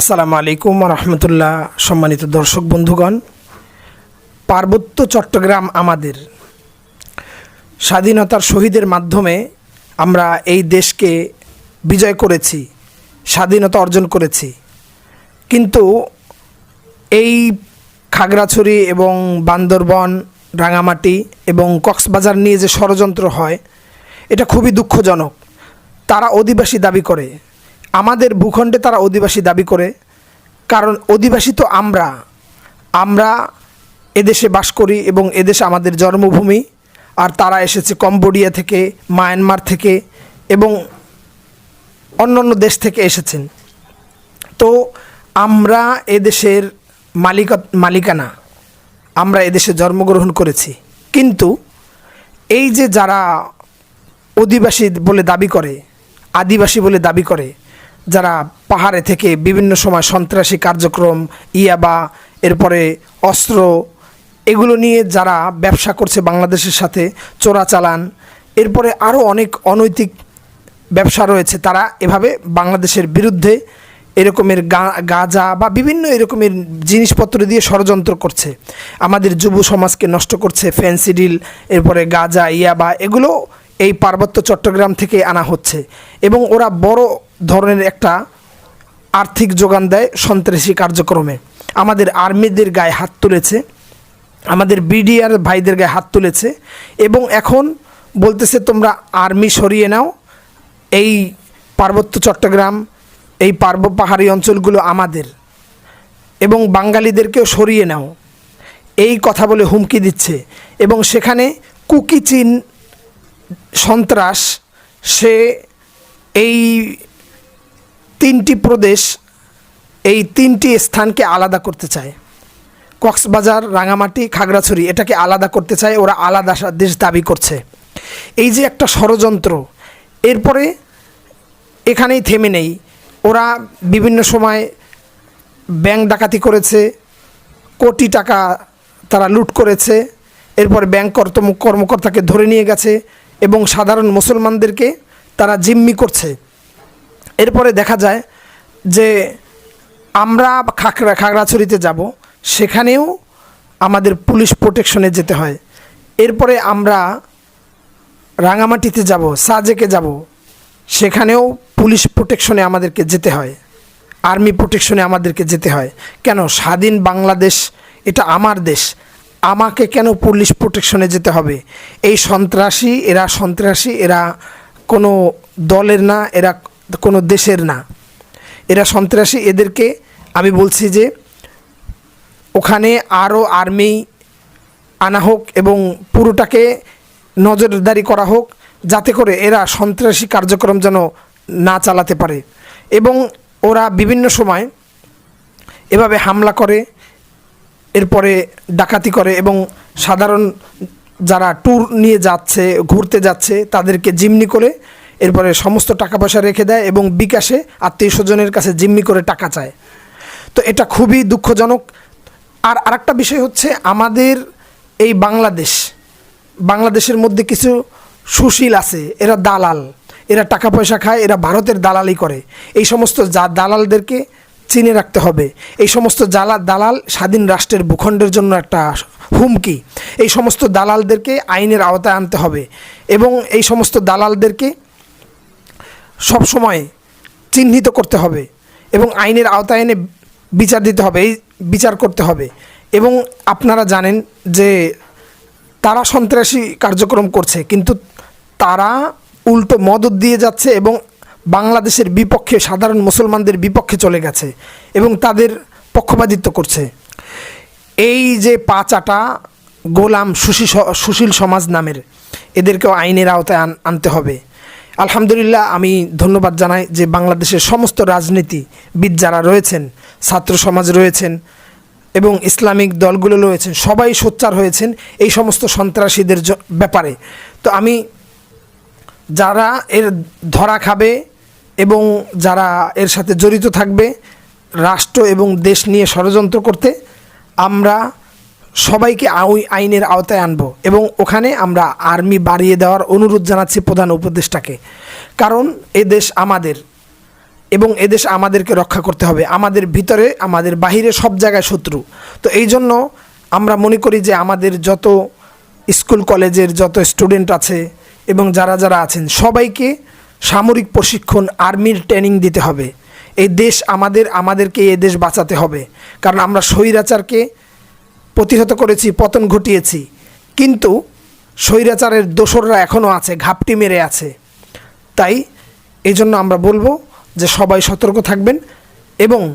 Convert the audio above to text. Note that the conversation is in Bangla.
আসসালামু আলাইকুম রহমতুল্লাহ, সম্মানিত দর্শক বন্ধুগণ। পার্বত্য চট্টগ্রাম আমাদের। স্বাধীনতার শহীদের মাধ্যমে আমরা এই দেশকে বিজয় করেছি, স্বাধীনতা অর্জন করেছি। কিন্তু এই খাগড়াছড়ি এবং বান্দরবন, রাঙামাটি এবং কক্সবাজার নিয়ে যে ষড়যন্ত্র হয়, এটা খুবই দুঃখজনক। তারা অধিবাসী দাবি করে। আমাদের ভূখণ্ডে তারা অধিবাসী দাবি করে, কারণ অধিবাসী তো আমরা। আমরা এদেশে বাস করি এবং এদেশ আমাদের জন্মভূমি, আর তারা এসেছে কম্বোডিয়া থেকে, মায়ানমার থেকে এবং অন্যান্য দেশ থেকে এসেছেন। তো আমরা এদেশের মালিকা, মালিকানা, আমরা এদেশে জন্মগ্রহণ করেছি। কিন্তু এই যে যারা অধিবাসী বলে দাবি করে, আদিবাসী বলে দাবি করে যারা পাহাড়ে থেকে বিভিন্ন সময় সন্ত্রাসী কার্যক্রম, ইয়াবা, এরপরে অস্ত্র, এগুলো নিয়ে যারা ব্যবসা করছে বাংলাদেশের সাথে চোরাচালান এরপরে আরও অনেক অনৈতিক ব্যবসা রয়েছে, তারা এভাবে বাংলাদেশের বিরুদ্ধে এরকমের গাঁজা বা বিভিন্ন এরকমের জিনিসপত্র দিয়ে ষড়যন্ত্র করছে। আমাদের যুব সমাজকে নষ্ট করছে ফ্যান্সিডিল এরপরে গাঁজা, ইয়াবা, এগুলো এই পার্বত্য চট্টগ্রাম থেকে আনা হচ্ছে এবং ওরা বড় ধরনের একটা আর্থিক যোগান দেয় সন্ত্রাসী কার্যক্রমে। আমাদের আর্মিদের গায়ে হাত তুলেছে, আমাদের বিডিআর ভাইদের গায়ে হাত তুলেছে এবং এখন বলতেছে, তোমরা আর্মি সরিয়ে নাও, এই পার্বত্য চট্টগ্রাম, এই পার্ব পাহাড়ি অঞ্চলগুলো আমাদের এবং বাঙালিদেরকেও সরিয়ে নাও। এই কথা বলে হুমকি দিচ্ছে এবং সেখানে কুকি চীন সন্ত্রাস, সে এই তিনটি প্রদেশ, এই তিনটি স্থানকে আলাদা করতে চায়। কক্সবাজার, রাঙামাটি, খাগড়াছড়ি এটাকে আলাদা করতে চায়, ওরা আলাদা দেশ দাবি করছে। এই যে একটা ষড়যন্ত্র, এরপরে এখানেই থেমে নেই। ওরা বিভিন্ন সময় ব্যাংক ডাকাতি করেছে, কোটি টাকা তারা লুট করেছে, এরপর ব্যাংক কর্তম- কর্মকর্তাকে ধরে নিয়ে গেছে এবং সাধারণ মুসলমানদেরকে তারা জিম্মি করছে। এরপরে দেখা যায় যে আমরা খাগড়া, খাগড়াছড়িতে যাব, সেখানেও আমাদের পুলিশ প্রোটেকশনে যেতে হয়। এরপরে আমরা রাঙামাটিতে যাব, সাজেকে যাব, সেখানেও পুলিশ প্রোটেকশনে আমাদেরকে যেতে হয়, আর্মি প্রোটেকশনে আমাদেরকে যেতে হয়। কেন? স্বাধীন বাংলাদেশ, এটা আমার দেশ। আমাকে কেন পুলিশ প্রোটেকশনে যেতে হবে? এই সন্ত্রাসী, এরা সন্ত্রাসী, এরা কোনো দলের না, এরা কোনো দেশের না। এরা সন্ত্রাসী, এদেরকে আমি বলছি যে ওখানে আরও আর্মি আনা হোক এবং পুরোটাকে নজরদারি করা হোক, যাতে করে এরা সন্ত্রাসী কার্যক্রম যেন না চালাতে পারে। এবং ওরা বিভিন্ন সময় এভাবে হামলা করে এরপরে ডাকাতি করে এবং সাধারণ যারা ট্যুর নিয়ে যাচ্ছে, ঘুরতে যাচ্ছে, তাদেরকে জিম্নি করে এরপরে সমস্ত টাকা পয়সা রেখে দেয় এবং বিকাশে আত্মীয় স্বজনের কাছে জিম্মি করে টাকা চায়। তো এটা খুবই দুঃখজনক। আর আরেকটা বিষয় হচ্ছে আমাদের এই বাংলাদেশ, বাংলাদেশের মধ্যে কিছু সুশীল আছে, এরা দালাল। এরা টাকা পয়সা খায়, এরা ভারতের দালালি করে। এই সমস্ত যা দালালদেরকে চিনে রাখতে হবে। এই সমস্ত জালা দালাল স্বাধীন রাষ্ট্রের ভূখণ্ডের জন্য একটা হুমকি। এই সমস্ত দালালদেরকে আইনের আওতায় আনতে হবে এবং এই সমস্ত দালালদেরকে সব সময় চিহ্নিত করতে হবে এবং আইনের আওতায় এনে বিচার দিতে হবে, এই বিচার করতে হবে। এবং আপনারা জানেন যে তারা সন্ত্রাসী কার্যক্রম করছে, কিন্তু তারা উল্টো মদত দিয়ে যাচ্ছে এবং বাংলাদেশের বিপক্ষে সাধারণ মুসলমানদের বিপক্ষে চলে গেছে এবং তাদের পক্ষপাতিত্ব করছে। এই যে পাঁচাটা গোলাম সুশী সুশীল সমাজ নামের, এদেরকেও আইনের আওতায় আন- আনতে হবে। আলহামদুলিল্লাহ আমি ধন্যবাদ জানাই যে বাংলাদেশের সমস্ত রাজনীতিবিদ যারা রয়েছেন, ছাত্র সমাজ রয়েছেন এবং ইসলামিক দলগুলো রয়েছেন, সবাই সোচ্চার হয়েছেন এই সমস্ত সন্ত্রাসীদের ব্যাপারে। তো আমি যারা এর ধরা খাবে এবং যারা এর সাথে জড়িত থাকবে, রাষ্ট্র এবং দেশ নিয়ে ষড়যন্ত্র করতে, আমরা সবাইকে আই- আইনের আওতায় আনব এবং ওখানে আমরা আর্মি বাড়িয়ে দেওয়ার অনুরোধ জানাচ্ছি প্রধান উপদেষ্টাকে। কারণ এ দেশ আমাদের এবং এদেশ আমাদেরকে রক্ষা করতে হবে। আমাদের ভিতরে, আমাদের বাহিরে সব জায়গায় শত্রু। তো এই জন্য আমরা মনে করি যে আমাদের যত স্কুল, কলেজের যত স্টুডেন্ট আছে এবং যারা যারা আছেন, সবাইকে সামরিক প্রশিক্ষণ, আর্মির ট্রেনিং দিতে হবে। এই দেশ আমাদের, আমাদেরকে এ দেশ বাঁচাতে হবে। কারণ আমরা স্বৈরাচারকে প্রতিহত করেছি, পতন ঘটিয়েছি। কিন্তু স্বৈরাচারের দোসররা এখনও আছে, ঘাপটি মেরে আছে। তাই এই জন্য আমরা বলব যে সবাই সতর্ক থাকবেন এবং